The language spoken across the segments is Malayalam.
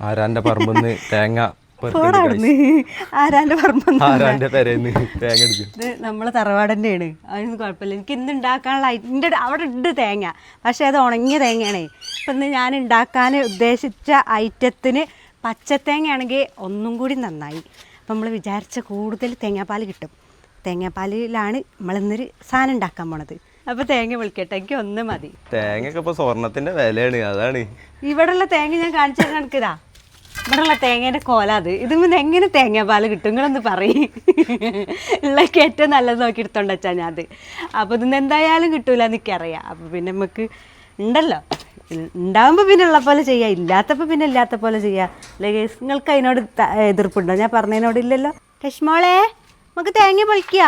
ആരാന്റെ പറമ്പെന്ന് തേങ്ങ തറവാടന്റെ ആരാന്റെ പെരേന്ന് തേങ്ങ എടുക്കും. ഇത് നമ്മളെ ആണ് അതിനൊന്നും കുഴപ്പമില്ല. എനിക്ക് ഇന്ന് ഉണ്ടാക്കാനുള്ള എന്റെ അവിടെ ഉണ്ട് തേങ്ങ. പക്ഷേ അത് ഉണങ്ങിയ തേങ്ങയാണേ. അപ്പം ഇന്ന് ഞാൻ ഉണ്ടാക്കാൻ ഉദ്ദേശിച്ച ഐറ്റത്തിന് പച്ചത്തേങ്ങയാണെങ്കിൽ ഒന്നും കൂടി നന്നായി. അപ്പം നമ്മൾ വിചാരിച്ച കൂടുതൽ തേങ്ങാപ്പാൽ കിട്ടും. തേങ്ങാപ്പാലിലാണ് നമ്മളിന്നൊരു സാധനം ഉണ്ടാക്കാൻ പോണത്. അപ്പോൾ തേങ്ങ വിളിക്കട്ടെ എനിക്ക് ഒന്ന് മതി. തേങ്ങയൊക്കെ ഇപ്പൊ സ്വർണത്തിന്റെ വിലയാണ് അതാണ്. ഇവിടെയുള്ള തേങ്ങ ഞാൻ കാണിച്ചു എനിക്കിതാ ഇവിടെയുള്ള തേങ്ങേന്റെ കോല അത്. ഇതിന് എങ്ങനെ തേങ്ങാപ്പാൽ കിട്ടും? നിങ്ങളൊന്ന് പറയും. ഉള്ളൊക്കെ ഏറ്റവും നല്ലത് നോക്കി എടുത്തോണ്ട് വെച്ചാ ഞാൻ അത്. അപ്പൊ ഇതിന്ന് എന്തായാലും കിട്ടൂല എനിക്കറിയാം. അപ്പൊ പിന്നെ നമുക്ക് ഉണ്ടല്ലോ. ഉണ്ടാവുമ്പോ പിന്നെ ഉള്ള പോലെ ചെയ്യാം. ഇല്ലാത്തപ്പോൾ പിന്നെ ഇല്ലാത്ത പോലെ ചെയ്യാം. അല്ലെങ്കിൽ നിങ്ങൾക്ക് അതിനോട് എതിർപ്പുണ്ടോ? ഞാൻ പറഞ്ഞതിനോട് ഇല്ലല്ലോ. നമുക്ക് തേങ്ങ പൊളിക്കുക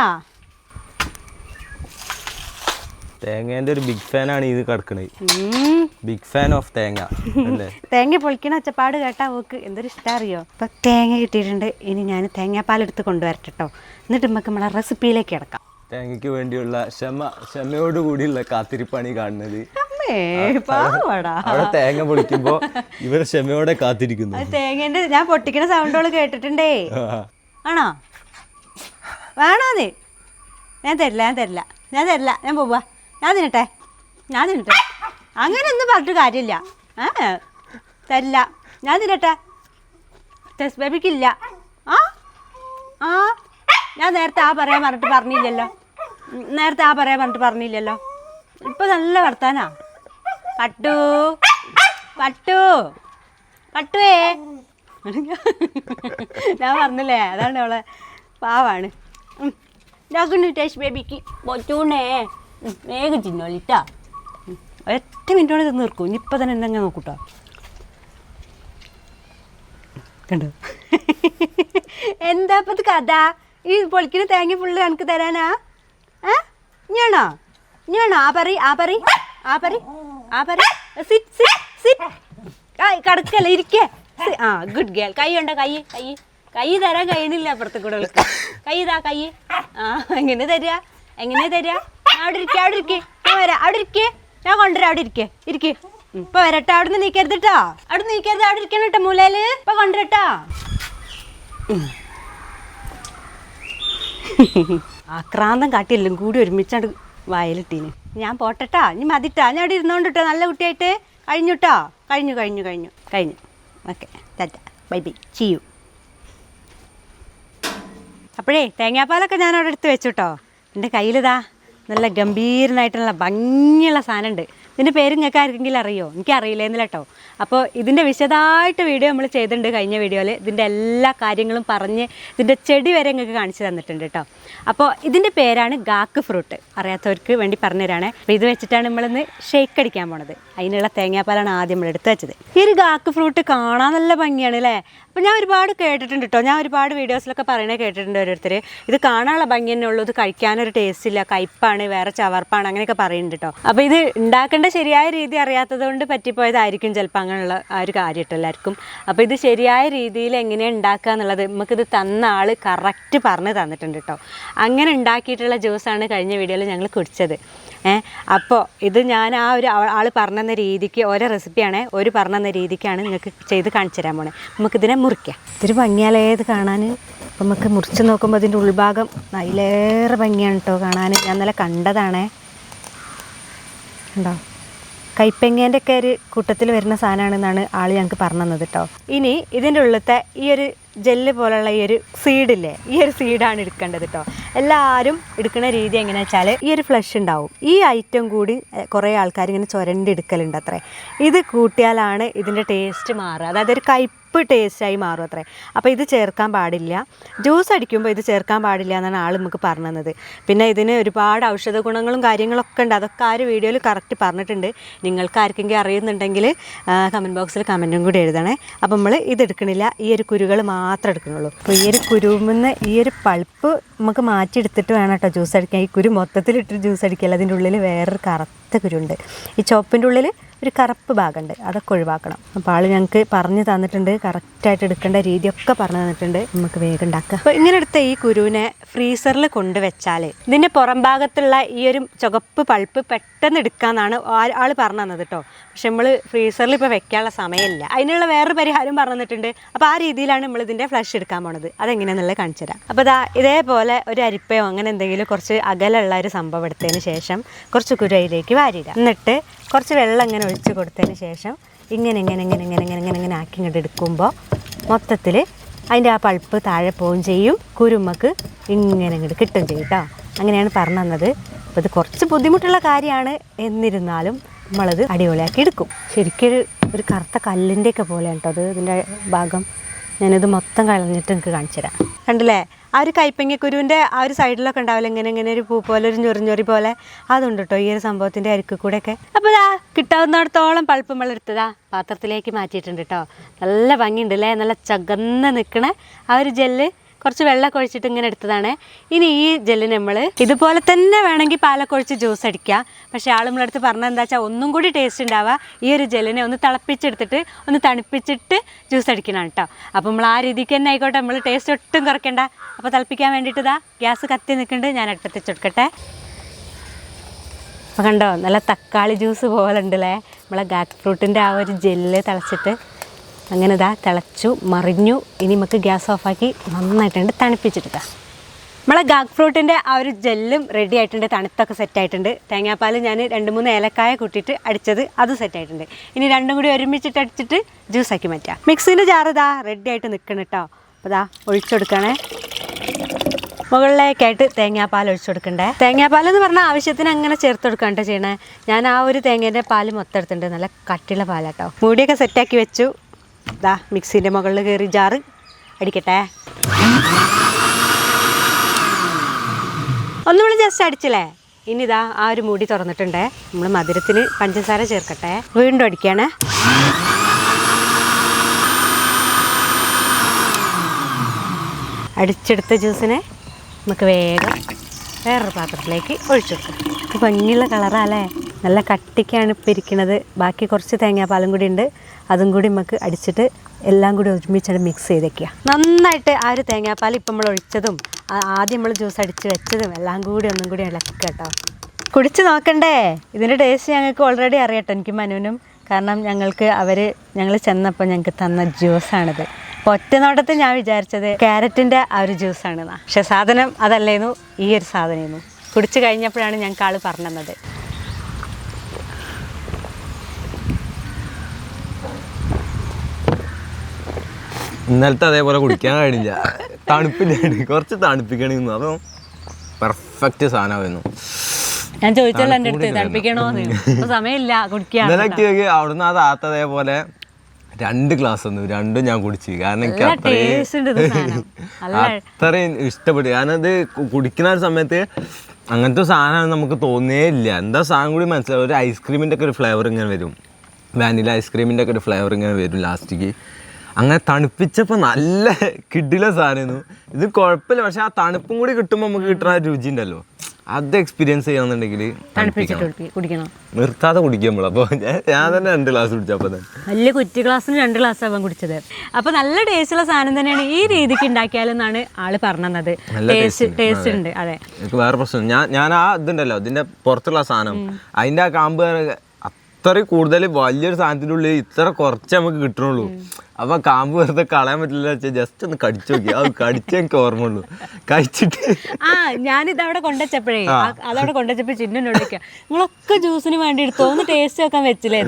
തേങ്ങേന്റെ ഒരു ബിഗ് ഫാൻ ആണ് ഇത് കിടക്കണത് ഉം. ബിഗ് ഫാൻ ഓഫ് തേങ്ങ അല്ലേ? തേങ്ങ പൊളിക്കണ ഒച്ചപ്പാട് കേട്ടാ ഓക്ക് എന്തൊരു ഇഷ്ടം അറിയോ? ഇപ്പൊ തേങ്ങ കിട്ടിയിട്ടുണ്ട് ഇനി ഞാൻ തേങ്ങാപ്പാൽ എടുത്ത് കൊണ്ടുവരട്ടെ കേട്ടോ എന്നിട്ട് നമുക്ക് നമ്മളെ റെസിപ്പിയിലേക്ക് കിടക്കാം. തേങ്ങയ്ക്ക് വേണ്ടിയുള്ള ക്ഷമ ക്ഷമയോട് കൂടിയുള്ള കാത്തിരിപ്പാണ് ഈ കാണുന്നത്. അവിടെ തേങ്ങ പൊളിക്കുമ്പോ ഇവർ ക്ഷമയോടെ കാത്തിരിക്കുന്നു. തേങ്ങന്റെ ഞാൻ പൊട്ടിക്കുന്ന സൗണ്ടോൾ കേട്ടിട്ടുണ്ടേ. ആണോ? വേണോ നീ ഞാൻ തരില്ല ഞാൻ തരില്ല. ഞാൻ തരില്ല ഞാൻ പോവാ. ഞാൻ തിന്നട്ടെ? ഞാൻ തിന്നട്ടെ? അങ്ങനെ ഒന്നും പറഞ്ഞിട്ട് കാര്യമില്ല. ഏ തരില്ല. ഞാൻ തിന്നട്ടെ? ടെസ്റ്റ് ബേബിക്കില്ല ആ ആ. ഞാൻ നേരത്തെ ആ പറയാൻ പറഞ്ഞിട്ട് പറഞ്ഞില്ലല്ലോ. നേരത്തെ ആ പറയാൻ പറഞ്ഞിട്ട് പറഞ്ഞില്ലല്ലോ. ഇപ്പം നല്ല വർത്താനാ. പട്ടു. പട്ടു. പട്ടുവേ. ഞാൻ പറഞ്ഞില്ലേ? അതാണ് അവളെ പാവാണ്. ഞാൻ ടേസ്റ്റ് ബേബിക്ക് പൊറ്റൂണേ വേഗം ചിന്നോളിട്ടാ. ഒറ്റ മിനിറ്റോടെ ഇത് നിർക്കും. ഇനിയിപ്പോൾ തന്നെ എന്നെ നോക്കൂട്ടോ. കണ്ടോ? എന്താ ഇപ്പം കഥ? ഈ പൊളിക്കുന്ന തേങ്ങ ഫുള്ള് എനിക്ക് തരാനാ? ഏ? ഞാണോ ഞാണോ ആ പറി ആ പറി ആ പറി ആ പറി. സിറ്റ് സിറ്റ് സിറ്റ് കടക്കല്ല ഇരിക്കേ. ആ ഗുഡ് ഗേൾ കൈ ഉണ്ടോ? കൈ കൈ. കൈ തരാൻ കഴിയണില്ല അപ്പുറത്ത് കൂടെ. കൈ ഇതാ കൈ. ആ എങ്ങനെ തരിക എങ്ങനെ തരിക അവിടെ ഇരിക്കുക അവിടെ ഇരിക്കേ ഞാൻ വരാം. അവിടെ ഇരിക്കേ ഞാൻ കൊണ്ടുവരാം. അവിടെ ഇരിക്കേ. ഇരിക്കേ ഇപ്പൊ വരട്ടെ. അവിടെ നിന്ന് നീക്കരുത് കേട്ടോ അവിടെ നീക്കരുത്. അവിടെ ഇരിക്കണം കേട്ടോ മൂലയിൽ. ഇപ്പൊ കൊണ്ടുവരട്ടോ ആക്രാന്തം കാട്ടിയല്ലും കൂടി ഒരുമിച്ചാണ്ട് വയലിട്ടീന്. ഞാൻ പോട്ടട്ടാ ഇനി മതിട്ടാ ഞാൻ അവിടെ ഇരുന്നോണ്ടിട്ടോ നല്ല കുട്ടിയായിട്ട്. കഴിഞ്ഞുട്ടോ കഴിഞ്ഞു കഴിഞ്ഞു കഴിഞ്ഞു കഴിഞ്ഞു. ഓക്കെ. ടാറ്റ. Bye bye. ചെയ്യൂ അപ്പോഴേ തേങ്ങാപ്പാലൊക്കെ ഞാൻ അവിടെ എടുത്ത് വെച്ചു കേട്ടോ എന്റെ കയ്യിലിതാ. നല്ല ഗംഭീരനായിട്ടുള്ള ഭംഗിയുള്ള സാധനമുണ്ട്. ഇതിന്റെ പേര് നിങ്ങൾക്ക് ആർക്കെങ്കിലും അറിയോ? എനിക്ക് അറിയില്ലേന്നില്ല കേട്ടോ. അപ്പോൾ ഇതിന്റെ വിശദമായിട്ട് വീഡിയോ നമ്മൾ ചെയ്തിട്ടുണ്ട് കഴിഞ്ഞ വീഡിയോയിൽ ഇതിന്റെ എല്ലാ കാര്യങ്ങളും പറഞ്ഞ് ഇതിന്റെ ചെടി വരെ നിങ്ങൾക്ക് കാണിച്ചു തന്നിട്ടുണ്ട് കേട്ടോ. അപ്പോൾ ഇതിന്റെ പേരാണ് ഗാക്ക് ഫ്രൂട്ട്. അറിയാത്തവർക്ക് വേണ്ടി പറഞ്ഞുതരാണ്. അപ്പോൾ ഇത് വെച്ചിട്ടാണ് നമ്മളിന്ന് ഷേക്ക് അടിക്കാൻ പോണത്. അതിനുള്ള തേങ്ങാപ്പാലാണ് ആദ്യം നമ്മൾ എടുത്ത് വെച്ചത്. ഈ ഒരു ഗാക്ക് ഫ്രൂട്ട് കാണാൻ നല്ല ഭംഗിയാണ് അല്ലേ? അപ്പോൾ ഞാൻ ഒരുപാട് കേട്ടിട്ടുണ്ട് കേട്ടോ ഞാൻ ഒരുപാട് വീഡിയോസിലൊക്കെ പറയണേ കേട്ടിട്ടുണ്ട് ഓരോരുത്തർ ഇത് കാണാനുള്ള ഭംഗി തന്നെ ഉള്ളൂ. ഇത് കഴിക്കാനൊരു ടേസ്റ്റ് ഇല്ല. കയ്പ്പാണ് വേറെ ചവർപ്പാണ് അങ്ങനെയൊക്കെ പറയുന്നുണ്ട് കേട്ടോ അപ്പോൾ ഇത് ഉണ്ടാക്കേണ്ട ശരിയായ രീതി അറിയാത്തത് കൊണ്ട് പറ്റിപ്പോയതായിരിക്കും ചിലപ്പോൾ അങ്ങനെയുള്ള ആ ഒരു കാര്യം കേട്ടോ എല്ലാവർക്കും. അപ്പോൾ ഇത് ശരിയായ രീതിയിൽ എങ്ങനെയാണ് ഉണ്ടാക്കുക എന്നുള്ളത് നമുക്കിത് തന്ന ആൾ കറക്റ്റ് പറഞ്ഞ് തന്നിട്ടുണ്ട് കേട്ടോ അങ്ങനെ ഉണ്ടാക്കിയിട്ടുള്ള ജ്യൂസാണ് കഴിഞ്ഞ വീഡിയോയിൽ ഞങ്ങൾ കുടിച്ചത്. അപ്പോൾ ഇത് ഞാൻ ആ ഒരു ആൾ പറഞ്ഞെന്ന രീതിക്ക് ഓരോ റെസിപ്പിയാണ് ഒരു പറഞ്ഞെന്ന രീതിക്കാണ് നിങ്ങൾക്ക് ചെയ്ത് കാണിച്ചു തരാൻ പോണേ നമുക്കിതിനെ മുറിക്കാം. ഇതൊരു ഭംഗിയാലേത് കാണാൻ അപ്പം നമുക്ക് മുറിച്ച് നോക്കുമ്പോൾ അതിന്റെ ഉൾഭാഗം അതിലേറെ ഭംഗിയാണ് കേട്ടോ കാണാൻ ഞാൻ നല്ല കണ്ടതാണേ. ഉണ്ടോ കൈപ്പങ്ങേന്റെ ഒക്കെ ഒരു കൂട്ടത്തിൽ വരുന്ന സാധനമാണെന്നാണ് ആൾ ഞങ്ങൾക്ക് പറഞ്ഞു തന്നത് കേട്ടോ ഇനി ഇതിന്റെ ഉള്ളിലത്തെ ഈ ഒരു ജെല്ല് പോലുള്ള ഈ ഒരു സീഡില്ലേ ഈ ഒരു സീഡാണ് എടുക്കേണ്ടത് കേട്ടോ എല്ലാവരും എടുക്കുന്ന രീതി എങ്ങനെയാ വെച്ചാൽ ഈ ഒരു ഫ്ലഷ് ഉണ്ടാവും. ഈ ഐറ്റം കൂടി കുറേ ആൾക്കാർ ഇങ്ങനെ ചുരണ്ടി എടുക്കലുണ്ട് അത്രേ. ഇത് കൂട്ടിയാലാണ് ഇതിന്റെ ടേസ്റ്റ് മാറുക. അതായത് ഒരു കയ്പ്പ് ടേസ്റ്റായി മാറും അത്രേ അപ്പോൾ ഇത് ചേർക്കാൻ പാടില്ല. ജ്യൂസ് അടിക്കുമ്പോൾ ഇത് ചേർക്കാൻ പാടില്ല എന്നാണ് ആൾ നമുക്ക് പറഞ്ഞത്. പിന്നെ ഇതിന് ഒരുപാട് ഔഷധ ഗുണങ്ങളും കാര്യങ്ങളൊക്കെ ഉണ്ട്. അതൊക്കെ ആ ഒരു വീഡിയോയിൽ കറക്റ്റ് പറഞ്ഞിട്ടുണ്ട്. നിങ്ങൾക്ക് ആർക്കെങ്കിലും അറിയുന്നുണ്ടെങ്കിൽ കമന്റ് ബോക്സിൽ കമന്റും കൂടി എഴുതണേ. അപ്പോൾ നമ്മൾ ഇത് എടുക്കണില്ല. ഈ ഒരു കുരുകൾ മാത്രം എടുക്കണുള്ളൂ. അപ്പോൾ ഈ ഒരു കുരുമെന്ന് ഈ ഒരു പൾപ്പ് നമുക്ക് മാറ്റിയെടുത്തിട്ട് വേണം കേട്ടോ ജ്യൂസ് അടിക്കാൻ. ഈ കുരു മൊത്തത്തിലിട്ട് ജ്യൂസ് അടിക്കില്ല അതിന്റെ ഉള്ളിൽ വേറൊരു കറുത്ത കുരുണ്ട്. ഈ ചോപ്പിന്റെ ഉള്ളിൽ ഒരു കറുപ്പ് ഭാഗമുണ്ട്. അതൊക്കെ ഒഴിവാക്കണം. അപ്പോൾ ആൾ ഞങ്ങൾക്ക് പറഞ്ഞു തന്നിട്ടുണ്ട്. കറക്റ്റായിട്ട് എടുക്കേണ്ട രീതിയൊക്കെ പറഞ്ഞു തന്നിട്ടുണ്ട്. നമുക്ക് വേഗം ഉണ്ടാക്കുക അപ്പോൾ ഇങ്ങനെ എടുത്ത ഈ കുരുവിനെ ഫ്രീസറിൽ കൊണ്ടുവച്ചാൽ ഇതിന്റെ പുറം ഭാഗത്തുള്ള ഈ ഒരു ചുവപ്പ് പൾപ്പ് പെട്ടെന്ന് എടുക്കാമെന്നാണ് ആൾ പറഞ്ഞു തന്നത് കേട്ടോ പക്ഷെ നമ്മൾ ഫ്രീസറിൽ ഇപ്പോൾ വെക്കാനുള്ള സമയമില്ല. അതിനുള്ള വേറൊരു പരിഹാരം പറഞ്ഞു തന്നിട്ടുണ്ട്. അപ്പോൾ ആ രീതിയിലാണ് നമ്മൾ ഇതിന്റെ ഫ്ലഷ് എടുക്കാൻ പോണത്. അതെങ്ങനെയാണെന്നുള്ളത് കാണിച്ചു തരാം അപ്പോൾ ഇതാ ഇതേപോലെ ഒരു അരിപ്പയോ അങ്ങനെ എന്തെങ്കിലും കുറച്ച് അകലുള്ള ഒരു സംഭവം എടുത്തതിന് ശേഷം കുറച്ച് കുരുവയിലേക്ക് വാരിയിടുക. എന്നിട്ട് കുറച്ച് വെള്ളം ഇങ്ങനെ ഒഴിച്ച് കൊടുത്തതിന് ശേഷം ഇങ്ങനെ ഇങ്ങനെ ഇങ്ങനെ ഇങ്ങനെ ഇങ്ങനെ ഇങ്ങനെ ഇങ്ങനെ ആക്കി ഇങ്ങോട്ട് എടുക്കുമ്പോൾ മൊത്തത്തിൽ അതിന്റെ ആ പൾപ്പ് താഴെ പോവുകയും ചെയ്യും. കുരുമ്മക്ക് ഇങ്ങനെ ഇങ്ങോട്ട് കിട്ടും ചെയ്യും കേട്ടോ. അങ്ങനെയാണ് പറഞ്ഞു തന്നത്. അപ്പോൾ ഇത് കുറച്ച് ബുദ്ധിമുട്ടുള്ള കാര്യമാണ്. എന്നിരുന്നാലും നമ്മളത് അടിപൊളിയാക്കി എടുക്കും. ശരിക്കും ഒരു കറുത്ത കല്ലിന്റെയൊക്കെ പോലെയാണ് കേട്ടോ. അത് ഇതിന്റെ ഭാഗം ഞാനിത് മൊത്തം കളഞ്ഞിട്ട് നിങ്ങൾക്ക് കാണിച്ചു തരാം. കണ്ടില്ലേ? ആ ഒരു കൈപ്പങ്ങിക്കുരുവിന്റെ ആ ഒരു സൈഡിലൊക്കെ ഉണ്ടാവില്ല? ഇങ്ങനെ ഇങ്ങനെ ഒരു പൂ പോലെ ഒരു ഞൊറിഞ്ഞൊറി പോലെ. അതുണ്ട് കേട്ടോ ഈ ഒരു സംഭവത്തിന്റെ അരിക്ക് കൂടെയൊക്കെ. അപ്പോൾ ഇതാ കിട്ടാവുന്നിടത്തോളം പൾപ്പ് നമ്മൾ എടുത്തതാ. പാത്രത്തിലേക്ക് മാറ്റിയിട്ടുണ്ട് കേട്ടോ നല്ല ഭംഗിയുണ്ട് അല്ലേ നല്ല ചകന്ന് നിൽക്കണ ആ ഒരു ജെല്ല്. കുറച്ച് വെള്ളമൊക്കെ ഒഴിച്ചിട്ട് ഇങ്ങനെ എടുത്തതാണ്. ഇനി ഈ ജെല്ല് നമ്മൾ ഇതുപോലെ തന്നെ വേണമെങ്കിൽ പാലൊക്കെ ഒഴിച്ച് ജ്യൂസ് അടിക്കുക. പക്ഷേ ആൾ നമ്മളടുത്ത് പറഞ്ഞത് എന്താ വെച്ചാൽ ഒന്നും കൂടി ടേസ്റ്റ് ഉണ്ടാവുക. ഈ ഒരു ജെല്ലിനെ ഒന്ന് തിളപ്പിച്ചെടുത്തിട്ട് ഒന്ന് തണുപ്പിച്ചിട്ട് ജ്യൂസ് അടിക്കണം കേട്ടോ. അപ്പോൾ നമ്മൾ ആ രീതിക്ക് തന്നെ ആയിക്കോട്ടെ. നമ്മൾ ടേസ്റ്റ് ഒട്ടും കുറയ്ക്കണ്ട. അപ്പോൾ തിളപ്പിക്കാൻ വേണ്ടിയിട്ട് ഗ്യാസ് കത്തി നിൽക്കുന്നുണ്ട്. ഞാൻ അടുപ്പത്ത് ചുടുക്കട്ടെ അപ്പോൾ കണ്ടോ? നല്ല തക്കാളി ജ്യൂസ് പോലെ ഉണ്ടല്ലേ? നമ്മളെ ഗാക്ക് ഫ്രൂട്ടിന്റെ ആ ഒരു ജെല്ല് തിളച്ചിട്ട് അങ്ങനെ ഇതാ തിളച്ചു മറിഞ്ഞു. ഇനി നമുക്ക് ഗ്യാസ് ഓഫാക്കി നന്നായിട്ടുണ്ട് തണുപ്പിച്ചെടുക്കാം നമ്മളെ ഗാഗ് ഫ്രൂട്ടിന്റെ ആ ഒരു ജെല്ലും റെഡി ആയിട്ടുണ്ട് തണുത്തൊക്കെ സെറ്റ് ആയിട്ടുണ്ട്. തേങ്ങാപ്പാൽ ഞാൻ രണ്ട് മൂന്ന് ഏലക്കായ കൂട്ടിയിട്ട് അടിച്ചത് അത് സെറ്റ് ആയിട്ടുണ്ട്. ഇനി രണ്ടും കൂടി ഒരുമിച്ചിട്ട് അടിച്ചിട്ട് ജ്യൂസാക്കി മാറ്റാം. മിക്സിന്റെ ജാർ ഇതാ റെഡി ആയിട്ട് നിൽക്കണം കേട്ടോ അപ്പോൾ ഇതാ ഒഴിച്ചെടുക്കണേ മുകളിലേക്കായിട്ട് തേങ്ങാപ്പാൽ ഒഴിച്ചു കൊടുക്കണ്ടേ. തേങ്ങാപ്പാൽ എന്ന് പറഞ്ഞാൽ ആവശ്യത്തിന് അങ്ങനെ ചേർത്ത് കൊടുക്കണ്ട ചെയ്യണേ. ഞാൻ ആ ഒരു തേങ്ങേന്റെ പാൽ മൊത്തം എടുത്തിട്ടുണ്ട്. നല്ല കട്ടിയുള്ള പാലാട്ടോ മൂടിയൊക്കെ സെറ്റാക്കി വെച്ചു. ഇതാ മിക്സിന്റെ മുകളിൽ കയറി ജാറ് അടിക്കട്ടെ. ഒന്നുകൂടി ജസ്റ്റ് അടിച്ചില്ലേ? ഇനി ഇതാ ആ ഒരു മൂടി തുറന്നിട്ടുണ്ട്. നമ്മൾ മധുരത്തിന് പഞ്ചസാര ചേർക്കട്ടെ. വീണ്ടും അടിക്കുകയാണ് അടിച്ചെടുത്ത ജ്യൂസിനെ നമുക്ക് വേഗം വേറൊരു പാത്രത്തിലേക്ക് ഒഴിച്ചു കൊടുക്കാം. ഭംഗിയുള്ള കളറാല്ലേ നല്ല കട്ടിക്കാണ് ഇപ്പം ഇരിക്കുന്നത് ബാക്കി കുറച്ച് തേങ്ങാപ്പാലും കൂടി ഉണ്ട്. അതും കൂടി നമുക്ക് അടിച്ചിട്ട് എല്ലാം കൂടി ഒരുമിച്ചാണ് മിക്സ് ചെയ്തേക്കുക നന്നായിട്ട് ആ ഒരു തേങ്ങാപ്പാൽ ഇപ്പം നമ്മൾ ഒഴിച്ചതും ആദ്യം നമ്മൾ ജ്യൂസ് അടിച്ച് വെച്ചതും എല്ലാം കൂടി ഒന്നും കൂടി ഇളക്കുക കേട്ടോ. കുടിച്ച് നോക്കണ്ടേ? ഇതിന്റെ ടേസ്റ്റ് ഞങ്ങൾക്ക് ഓൾറെഡി അറിയട്ടോ എനിക്ക് മനുവിനും. കാരണം ഞങ്ങൾക്ക് അവർ ഞങ്ങൾ ചെന്നപ്പോൾ ഞങ്ങൾക്ക് തന്ന ജ്യൂസാണിത് ഒറ്റ നോട്ടത്തിൽ ഞാൻ വിചാരിച്ചത് ക്യാരറ്റിന്റെ ആ ഒരു ജ്യൂസാണ് പക്ഷെ സാധനം അതല്ലേന്നു ഈ ഒരു സാധനമായിരുന്നു കുടിച്ച് കഴിഞ്ഞപ്പോഴാണ് ഞങ്ങൾക്ക് ആൾ പറഞ്ഞു ഇന്നലത്തെ അതേപോലെ കുടിക്കാൻ കഴിഞ്ഞില്ല തണുപ്പില്ലാണ്ട് കുറച്ച് തണുപ്പിക്കണിന്നു. അപ്പം പെർഫെക്റ്റ് സാധനമായിരുന്നു. ഞാൻ ചോദിച്ചല്ലോ എന്റെ അടുത്ത് തണുപ്പിക്കണോന്ന്? സമയമില്ല കുടിക്കാൻ. ഇന്നലെ അവിടുന്ന് ആ താത്തതേപോലെ രണ്ട് ഗ്ലാസ് തന്നു. രണ്ടും ഞാൻ കുടിച്ചു. കാരണം എനിക്ക് അത്രയും അത്രയും ഇഷ്ടപ്പെട്ടു. കാരണം അത് കുടിക്കുന്ന ഒരു സമയത്ത് അങ്ങനത്തെ സാധനമാണ് നമുക്ക് തോന്നേ ഇല്ല. എന്താ സാധനം കൂടി മനസ്സിലാവും? ഒരു ഐസ്ക്രീമിന്റെ ഒക്കെ ഒരു ഫ്ലേവർ ഇങ്ങനെ വരും. വാനില ഐസ്ക്രീമിന്റെ ഒക്കെ ഒരു ഫ്ലേവർ ഇങ്ങനെ വരും ലാസ്റ്റിക്ക്. അങ്ങനെ തണുപ്പിച്ചപ്പോൾ നല്ല കിഡില സാധനമായിരുന്നു ഇത് കുഴപ്പമില്ല പക്ഷെ ആ തണുപ്പും കൂടി കിട്ടുമ്പോൾ നമുക്ക് കിട്ടുന്ന രുചി ഉണ്ടല്ലോ. അത് എക്സ്പീരിയൻസ് ചെയ്യണമെന്നുണ്ടെങ്കിൽ തണുപ്പിച്ചിട്ട് കുടിക്കണം. നിർത്താതെ കുടിക്കും നമ്മൾ അപ്പോൾ ഞാൻ തന്നെ രണ്ട് ഗ്ലാസ് കുടിച്ചപ്പോൾ തന്നെ. വലിയ കുറ്റി ഗ്ലാസ്സിന് രണ്ട് ഗ്ലാസ് ആവാൻ കുടിച്ചത്. അപ്പോൾ നല്ല ടേസ്റ്റുള്ള സാധനം തന്നെയാണ് ഈ രീതിക്ക് ഉണ്ടാക്കിയാലെന്നാണ് ആൾ പറഞ്ഞത് ടേസ്റ്റ് ടേസ്റ്റ് ഉണ്ട്. അതെ. എനിക്ക് വേറെ പ്രശ്നം ഞാൻ ഞാൻ ആ ഇതുണ്ടല്ലോ. ഇതിന്റെ പുറത്തുള്ള സാധനം. അതിന്റെ ആ കാമ്പ് അത്രയും കൂടുതൽ വലിയൊരു സാധനത്തിന്റെ ഉള്ളിൽ ഇത്ര കുറച്ച് നമുക്ക് കിട്ടണുള്ളൂ. അപ്പൊ കാമ്പ് വെറുതെ കളയാൻ പറ്റില്ല വെച്ചാൽ ജസ്റ്റ് ഒന്ന് കടിച്ചു നോക്കി. അത് കടിച്ചേ എനിക്ക് ഓർമ്മയുള്ളൂ. കഴിച്ചിട്ട് ആ ഞാനിത് അവിടെ കൊണ്ടുവച്ചപ്പോഴേ അതവിടെ കൊണ്ടുവച്ചപ്പോ ചിന്നോട് ചോദിക്കാം നിങ്ങളൊക്കെ ജ്യൂസിന് വേണ്ടി എടുത്തു? ഒന്ന് ടേസ്റ്റ് വെക്കാൻ വെച്ചില്ലേ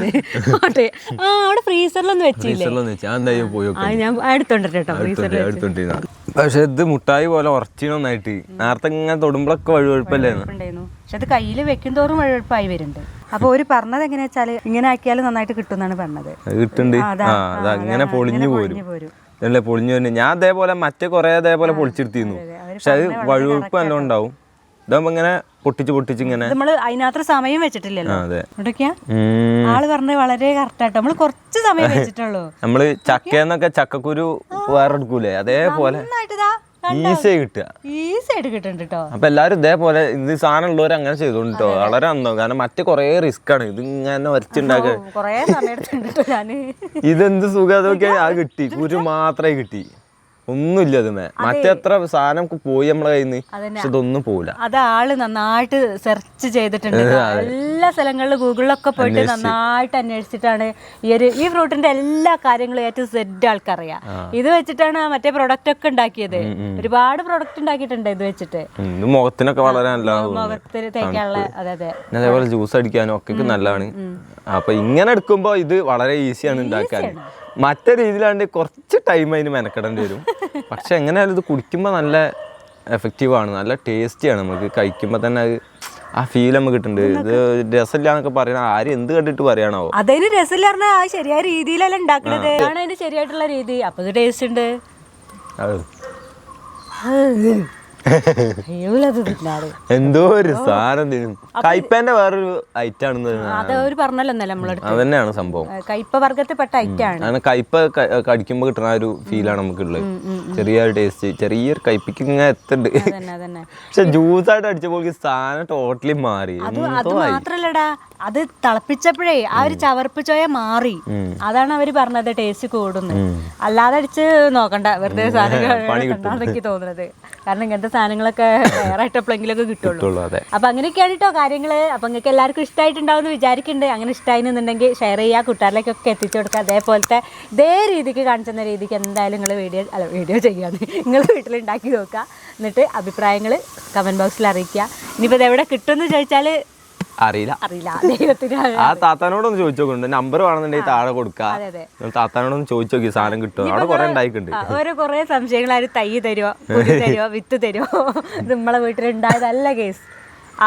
ആ അവിടെ ഫ്രീസറിലൊന്നും വെച്ചില്ലേ? പോയി ഞാൻ എടുത്തോണ്ടിട്ട് കേട്ടോ ഫ്രീസറിൽ എടുത്തോണ്ടിരുന്ന പക്ഷെ ഇത് മുട്ടായി പോലെ ഉറച്ചിനൊന്നായിട്ട് നേരത്തെ ഇങ്ങനെ തൊടുമ്പോഴൊക്കെ വഴുവഴുപ്പല്ലായിരുന്നു ഉണ്ടായിരുന്നു പക്ഷെ അത് കയ്യിൽ വെക്കും തോറും വഴുവഴുപ്പായി വരുന്നുണ്ട്. അപ്പോൾ ഒരു പറഞ്ഞത് എങ്ങനെയാ വെച്ചാൽ ഇങ്ങനെ ആക്കിയാൽ നന്നായിട്ട് കിട്ടും എന്നാണ് പറഞ്ഞത് കിട്ടുന്നുണ്ട്. അങ്ങനെ പൊളിഞ്ഞു പോരും. പൊളിഞ്ഞു പോരും. അല്ലേ പൊളിഞ്ഞു വരുന്നത് ഞാൻ അതേപോലെ മറ്റേ കുറേ അതേപോലെ പൊളിച്ചെടുത്തിരുന്നു. പക്ഷെ അത് വഴുവഴുപ്പ് നല്ല ഉണ്ടാവും. ഇതാകുമ്പോ ഇങ്ങനെ പൊട്ടിച്ച് പൊട്ടിച്ച് ഇങ്ങനെ നമ്മൾ അതിനകത്ത് സമയം വെച്ചിട്ടില്ലല്ലോ. ആൾ പറഞ്ഞത് വളരെ കറക്റ്റായിട്ട് നമ്മൾ കുറച്ച് സമയം വെച്ചിട്ടുള്ളൂ. നമ്മൾ ചക്കയെന്നൊക്കെ ചക്കക്കുരു വേറെ എടുക്കൂലേ അതേപോലെ. ഈസിയായി കിട്ടുക. ഈസി ആയിട്ട് കിട്ടുന്നുണ്ട് കേട്ടോ അപ്പൊ എല്ലാരും ഇതേപോലെ ഇത് സാധനം ഉള്ളവർ അങ്ങനെ ചെയ്തോണ്ട് കേട്ടോ വളരെ അന്നോ കാരണം മറ്റേ കൊറേ റിസ്ക് ആണ്. ഇത് ഇങ്ങനെ വരച്ചുണ്ടാക്കുക ഇതെന്ത് സുഖം? അതൊക്കെ ആ കിട്ടി. കുരു മാത്രമേ കിട്ടി. ഒന്നുമില്ല അതുമേ മറ്റെത്ര സാധനം പോയി നമ്മളെ കയ്യിൽ നിന്ന് ഇതൊന്നും പോവില്ല. അത് ആൾ നന്നായിട്ട് സെർച്ച് ചെയ്തിട്ടുണ്ട് എല്ലാ സ്ഥലങ്ങളിലും ഗൂഗിളിലൊക്കെ പോയിട്ട് നന്നായിട്ട് അന്വേഷിച്ചിട്ടാണ് ഈ ഒരു ഈ ഫ്രൂട്ടിന്റെ എല്ലാ കാര്യങ്ങളും ഏറ്റവും സെഡ് ആൾക്കറിയാം ഇത് വെച്ചിട്ടാണ് മറ്റേ പ്രൊഡക്റ്റ് ഒക്കെ ഉണ്ടാക്കിയത്. ഒരുപാട് പ്രൊഡക്റ്റ് ഉണ്ടാക്കിയിട്ടുണ്ട് ഇത് വെച്ചിട്ട്. മുഖത്തിനൊക്കെ വളരെ നല്ലതാണ് മുഖത്തിൽ തേക്കാനുള്ള അതെ അതെ. അതേപോലെ ജ്യൂസ് അടിക്കാനും ഒക്കെ നല്ലതാണ്. അപ്പൊ ഇങ്ങനെ എടുക്കുമ്പോ ഇത് വളരെ ഈസിയാണ് ഉണ്ടാക്കാൻ. മറ്റേ രീതിയിലാണ്ട് കുറച്ച് ടൈം അതിന് മെനക്കെടേണ്ടി വരും. പക്ഷെ എങ്ങനെയാലും ഇത് കുടിക്കുമ്പോൾ നല്ല എഫക്റ്റീവ് ആണ് നല്ല ടേസ്റ്റിയാണ് നമുക്ക്. കഴിക്കുമ്പോൾ തന്നെ അത് ആ ഫീൽ നമുക്ക് കിട്ടുന്നുണ്ട് ഇത് രസമില്ല എന്നൊക്കെ പറയണ ആരും എന്ത് കണ്ടിട്ട് പറയണോ അതൊരു രസമില്ല പറഞ്ഞാൽ ആ ശരിയായ രീതിയിലല്ല ഉണ്ടാക്കുന്നത് ആണ് അതിന്റെ ശരിയായിട്ടുള്ള രീതി. അപ്പൊ ടേസ്റ്റ് ഉണ്ട്. എന്തോ ഒരു സാധനം തിന്നും കയ്പേന്റെ വേറൊരു ഐറ്റം ആണെന്ന് പറഞ്ഞല്ലോ അതന്നെയാണ് സംഭവം. കയ്പ വർഗത്തിൽപ്പെട്ട ഐറ്റാണ്. അങ്ങനെ കയ്പ കടിക്കുമ്പോ കിട്ടുന്ന ഒരു ഫീലാണ് നമുക്ക് ഉള്ളത് ചെറിയൊരു ടേസ്റ്റ്. ചെറിയൊരു കയ്പിക്ക് ഇങ്ങനെ എത്തുന്നുണ്ട് പക്ഷെ ജ്യൂസ് ജ്യൂസായിട്ട് അടിച്ചപ്പോൾ സാധനം ടോട്ടലി മാറി. അത് അത് മാത്രല്ലടാ. അത് തിളപ്പിച്ചപ്പോഴേ ആ ഒരു ചവർപ്പ് ചോയ മാറി. അതാണ് അവർ പറഞ്ഞത് ടേസ്റ്റ് കൂടുന്നു അല്ലാതെ അടിച്ച് നോക്കണ്ട വെറുതെ സാധനങ്ങൾ തോന്നുന്നത് കാരണം ഇങ്ങനത്തെ സാധനങ്ങളൊക്കെ വേറെ എപ്പോഴെങ്കിലും കിട്ടുള്ളൂ അപ്പൊ അങ്ങനെയൊക്കെയാണ് കേട്ടോ കാര്യങ്ങൾ. അപ്പൊ നിങ്ങൾക്ക് എല്ലാവർക്കും ഇഷ്ടമായിട്ടുണ്ടാവും എന്ന് വിചാരിക്കുന്നുണ്ട് അങ്ങനെ ഇഷ്ടമായിരുന്നുണ്ടെങ്കിൽ ഷെയർ ചെയ്യുക കൂട്ടുകാരിലേക്കൊക്കെ എത്തിച്ചു കൊടുക്കുക. അതേപോലത്തെ ഇതേ രീതിക്ക് കാണിച്ചുന്ന രീതിക്ക് എന്തായാലും നിങ്ങൾ വീഡിയോ അല്ല വീഡിയോ ചെയ്യാന്ന്. നിങ്ങൾ വീട്ടിൽ ഉണ്ടാക്കി നോക്കുക. എന്നിട്ട് അഭിപ്രായങ്ങൾ കമന്റ് ബോക്സിൽ അറിയിക്കുക. ഇനിയിപ്പോൾ ഇത് എവിടെ കിട്ടുമെന്ന് ചോദിച്ചാൽ അറിയില്ല. അറിയില്ല. ദൈവത്തിന് ആ താത്താനോടൊന്ന് ചോദിച്ചു നോക്കുന്നുണ്ട് നമ്പർ വേണമെന്നുണ്ടെങ്കിൽ താഴെ കൊടുക്കുക നിങ്ങൾ താത്താനോടൊന്ന് ചോദിച്ചു നോക്കി സാധനം കിട്ടും അവിടെ കുറെ ഉണ്ടായിട്ടുണ്ട്. ഓരോ കുറേ സംശയങ്ങൾ ആര് തൈ തരുമോ കുടി തരുമോ വിത്ത് തരുമോ നമ്മളെ വീട്ടിലുണ്ടായതല്ല കേസ്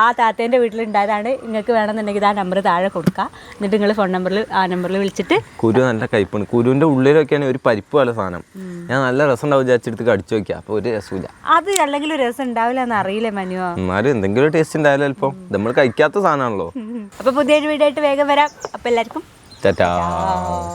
ആ താത്തേന്റെ വീട്ടിലുണ്ടായതാണ്. നിങ്ങൾക്ക് വേണമെന്നുണ്ടെങ്കിൽ ആ നമ്പർ താഴെ കൊടുക്കുക എന്നിട്ട് നിങ്ങൾ ഫോൺ നമ്പറിൽ ആ നമ്പറിൽ വിളിച്ചിട്ട് കുരു നല്ല കയ്പാണ് കുരുവിന്റെ ഉള്ളിലൊക്കെയാണ് ഒരു പരിപ്പ് പോലെ സാധനം. ഞാൻ നല്ല രസം ഉണ്ടാവും വിചാരിച്ചെടുത്ത് കടിച്ചു നോക്കിയാൽ അപ്പോൾ ഒരു രസമില്ല അത് അല്ലെങ്കിൽ ഒരു രസം ഉണ്ടാവില്ല എന്ന് അറിയില്ല മനുവോ എന്നാലും എന്തെങ്കിലും ടേസ്റ്റ് ഉണ്ടായാലും അല്പം നമ്മൾ കഴിക്കാത്ത സാധനമാണല്ലോ. അപ്പോൾ പുതിയൊരു വീഡിയോ ആയിട്ട് വേഗം വരാം. അപ്പോൾ എല്ലാവർക്കും ചേട്ടാ